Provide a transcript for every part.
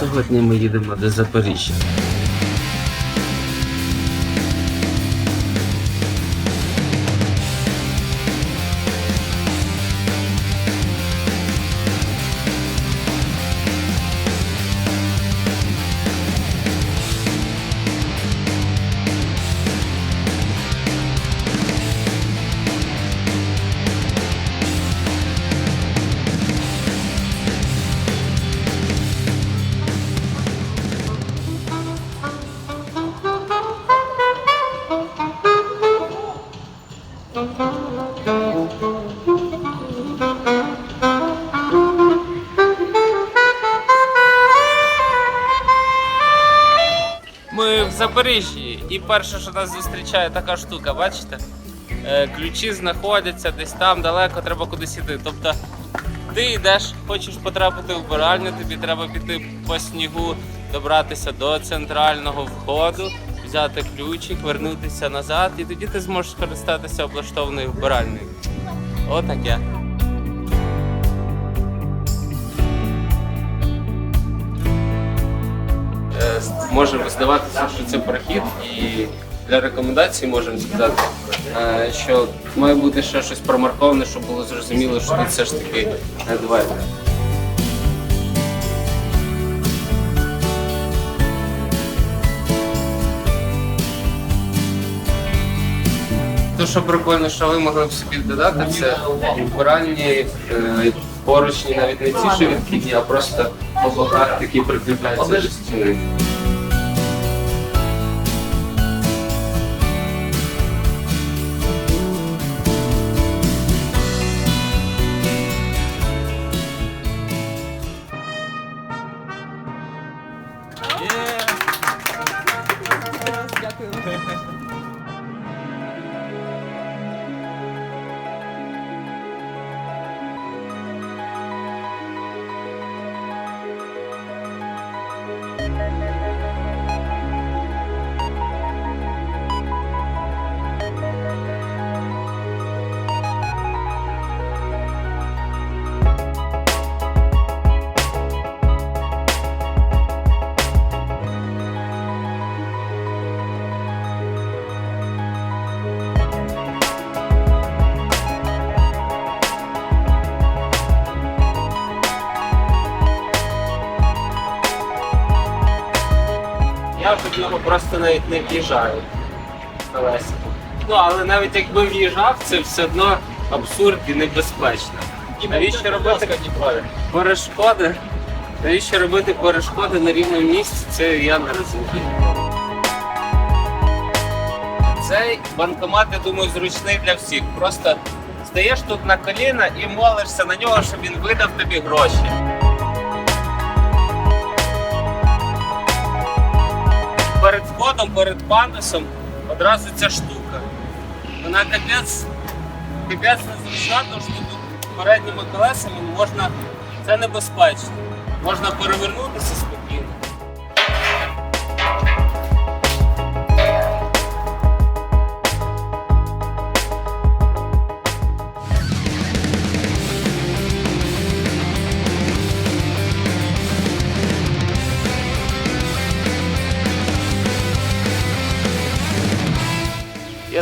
Сьогодні ми їдемо до Запоріжжя. Запоріжжі, і перше, що нас зустрічає така штука, бачите? Е, ключі знаходяться десь там далеко, треба кудись іти. Тобто ти йдеш, хочеш потрапити в вбиральню, тобі треба піти по снігу, добратися до центрального входу, взяти ключик, вернутися назад, і тоді ти зможеш скористатися облаштованою вбиральнею. Отаке. Може здаватися, що це прохід, і для рекомендацій можемо сказати, е, що має бути ще щось промарковане, щоб було зрозуміло, що тут все ж таки двері. Те, що прикольно, що ви могли б собі додати, це вбиральні е, поручні, навіть не ті, що відхідні, а просто по боках такі прикріпляються до стіни. Я вже в нього просто навіть не в'їжджаю. Олеся. Ну, але навіть якби в'їжджав, це все одно абсурд і небезпечно. Навіщо робити перешкоди? Навіщо робити перешкоди на рівному місці? Це я не розумію. Цей банкомат, я думаю, зручний для всіх. Просто стаєш тут на коліна і молишся на нього, щоб він видав тобі гроші. Перед входом, перед пандусом одразу ця штука. Вона капець, капець незручна, тому що тут передніми колесами можна, це небезпечно. Можна перевернутися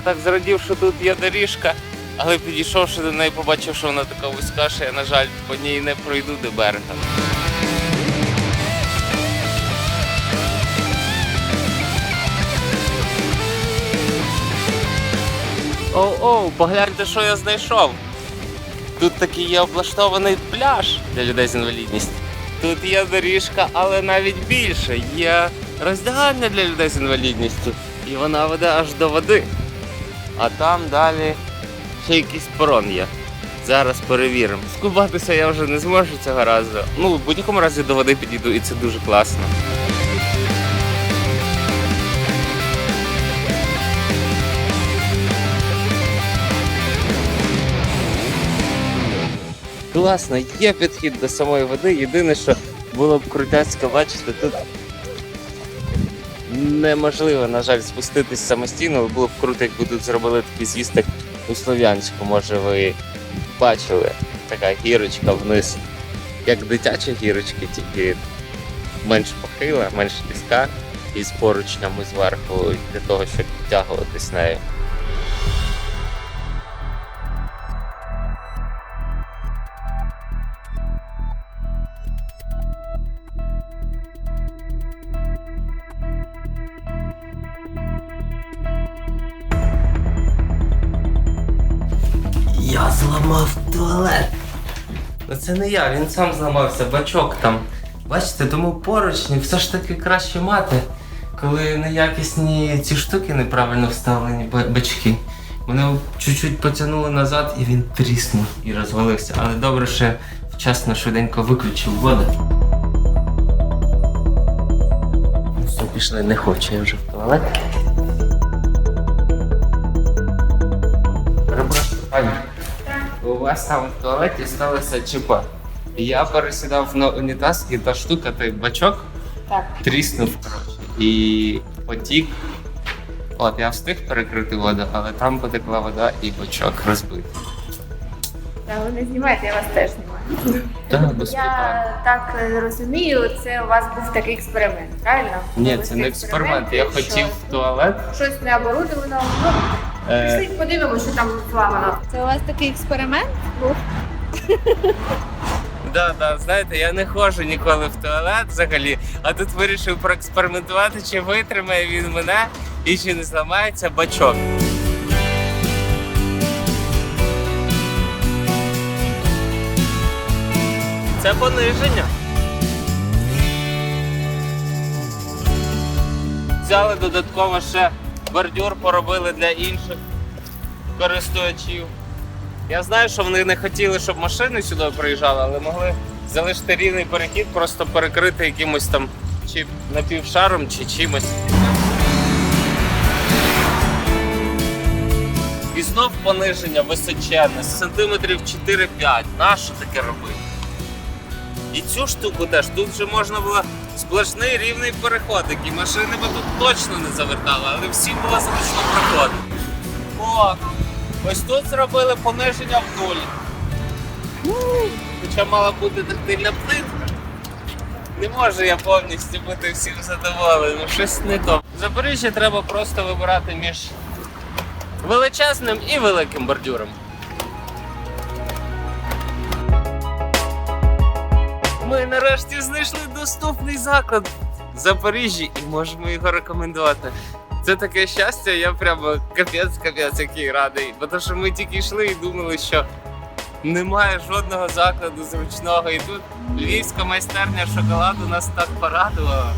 так зрадів, що тут є доріжка, але підійшовши до неї, побачив, що вона така вузька, що я, на жаль, по ній не пройду до берега. Оу-оу, погляньте, що я знайшов. Тут такий є облаштований пляж для людей з інвалідністю. Тут є доріжка, але навіть більше. Є роздягальня для людей з інвалідністю. І вона веде аж до води. А там далі ще якийсь порон є. Зараз перевіримо. Скубатися я вже не зможу цього разу. Ну, в будь-якому разі до води підійду, і це дуже класно. Класно, є підхід до самої води. Єдине, що було б крутяцько, бачите, тут неможливо, на жаль, спуститись самостійно, було б круто, якби тут зробили такий з'їзд у Слов'янську. Може ви бачили така гірочка вниз. Як дитячі гірочки, тільки менш похила, менш піска і з поручнями зверху для того, щоб підтягуватись нею. Зламав туалет. Ну це не я, він сам зламався, бачок там. Бачите, тому поручні все ж таки краще мати, коли неякісні ці штуки неправильно вставлені бачки. Мене чуть-чуть потягнуло назад і він тріснув і розвалився. Але добре, що вчасно швиденько виключив воду. Все, пішли, не хочу я вже в туалет. Перепрошую, пані. Вас там в туалеті сталося ЧП. Я пересідав на унітаз, і та штука, той бачок, Так. тріснув, коротше. І потік. От, я встиг перекрити воду, але там потекла вода і бачок розбитий. Та ви не знімайте, я вас теж знімаю. Так, без питань. Я так е, розумію, це у вас був такий експеримент, правильно? Ні, Ви це не експеримент. Я що хотів в туалет. Щось не оборудовано. Ну, пішли подивимося, що там зламано. Це у вас такий експеримент був? Да, да, знаєте, я не ходжу ніколи в туалет взагалі, а тут вирішив проекспериментувати, чи витримає він мене і чи не зламається бачок. Це пониження. Взяли додатково ще бордюр, поробили для інших користувачів. Я знаю, що вони не хотіли, щоб машини сюди приїжджали, але могли залишити рівний перехід, просто перекрити якимось там чи напівшаром, чи чимось. І знов пониження височенне, сантиметрів 4-5. Нащо таке робити? І цю штуку теж тут вже можна було сплошний рівний переходик, і машини би тут точно не завертали, але всім було зручно проходити. О, ось тут зробили пониження в нуль. Хоча мала бути тактильна плитка. Не можу я повністю бути всім задоволеним, щось не то. В Запоріжжі треба просто вибирати між величезним і великим бордюром. Ми нарешті знайшли доступний заклад в Запоріжжі і можемо його рекомендувати. Це таке щастя, я прямо капець, капець, який радий. Бо то, що ми тільки йшли і думали, що немає жодного закладу зручного. І тут львівська майстерня шоколаду нас так порадувала.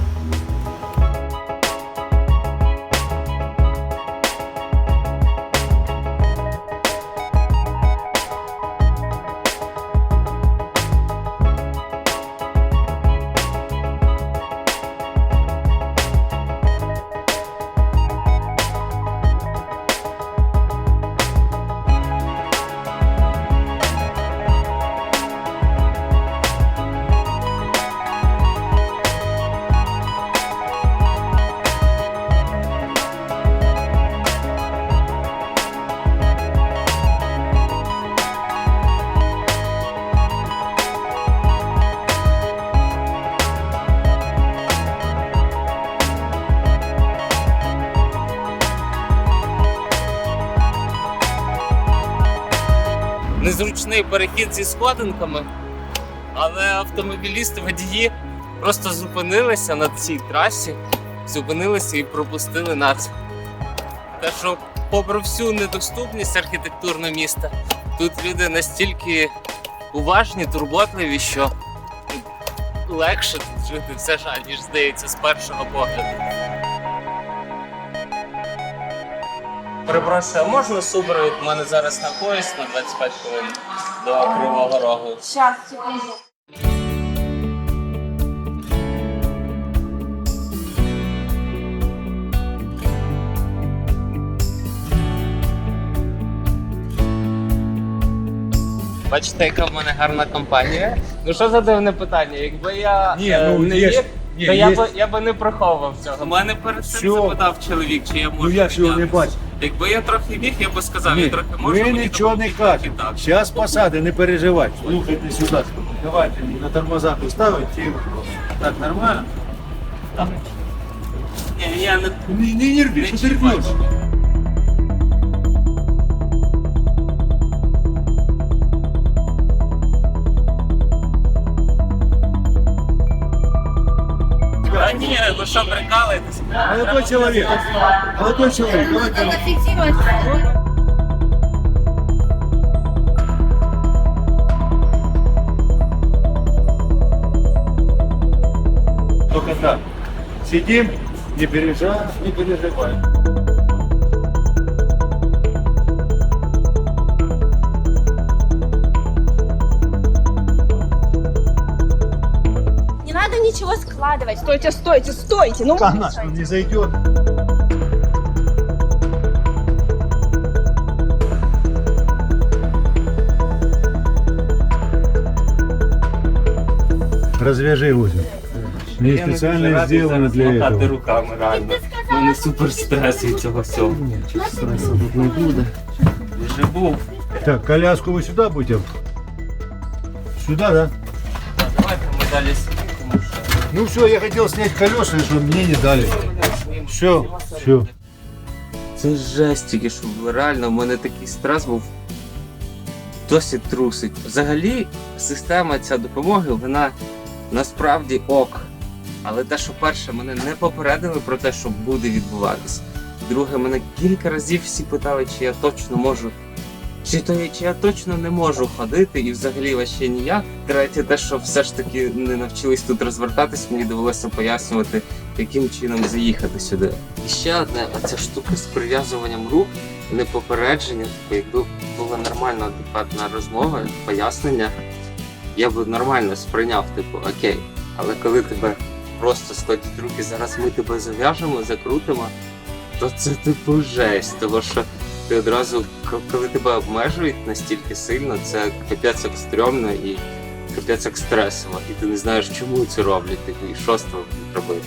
Незручний перехід зі сходинками, але автомобілісти водії просто зупинилися на цій трасі, зупинилися і пропустили нас. Те, що попри всю недоступність архітектурного міста, тут люди настільки уважні, турботливі, що легше тут жити все ж, ніж здається з першого погляду. Перепрошую, а можна супровід? У мене зараз на поїзд на 25 хвилин до Кривого Рогу. Щас, секунду. Бачите, яка в мене гарна компанія. Ну що за дивне питання? Якби я Ні, е, ну, не є ж- міг, ні, то я є- би я би не приховував цього. У мене перед цим Що? запитав чоловік, чи я можу. Ну я ж його не піднятися. бачу. Якби я трохи міг, я би сказав, я трохи можу. ви мені нічого не допомогти, кажете. так. Зараз посади, не переживайте. Слухайте сюди. Давайте на тормозах ставити. Так нормально. Ні, я не Не, не нерви, что ты рвешь? А ні, ви що прикалуєтесь? Молодой человек, молодой человек, давайте. Только так. Сидим, не переживай, не переживай. Ничего складывать. Стойте, стойте, стойте. Ну, Она не зайдет. Развяжи узел. Мне специально сделано для этого. руками реально. У мене супер стрес від цього всього. Стресу тут не буде. Вже був. Так, коляску вы сюда будете? Сюда, да? Так, Давайте ми далі. Ну все, я хотел снять колеса, чтобы мне не дали. Все, все. Це жесть тільки що. Реально, у мене такий стрес був. Досі трусить. Взагалі, система ця допомоги, вона насправді ок. Але те, що перше, мене не попередили про те, що буде відбуватись. Друге, мене кілька разів всі питали, чи я точно можу. Чи, то, чи я точно не можу ходити і взагалі вообще ніяк. Третє, те, що все ж таки не навчились тут розвертатись, мені довелося пояснювати, яким чином заїхати сюди. І ще одне, оця штука з прив'язуванням рук, не попередження, типу, якби була нормальна адекватна розмова, пояснення, я б нормально сприйняв, типу, окей. Але коли тебе просто складуть руки, зараз ми тебе зав'яжемо, закрутимо, то це типу жесть, тому що ти одразу, коли тебе обмежують настільки сильно, це капець як стрьомно і капець як стресово, і ти не знаєш, чому це роблять, і що з тобою робити.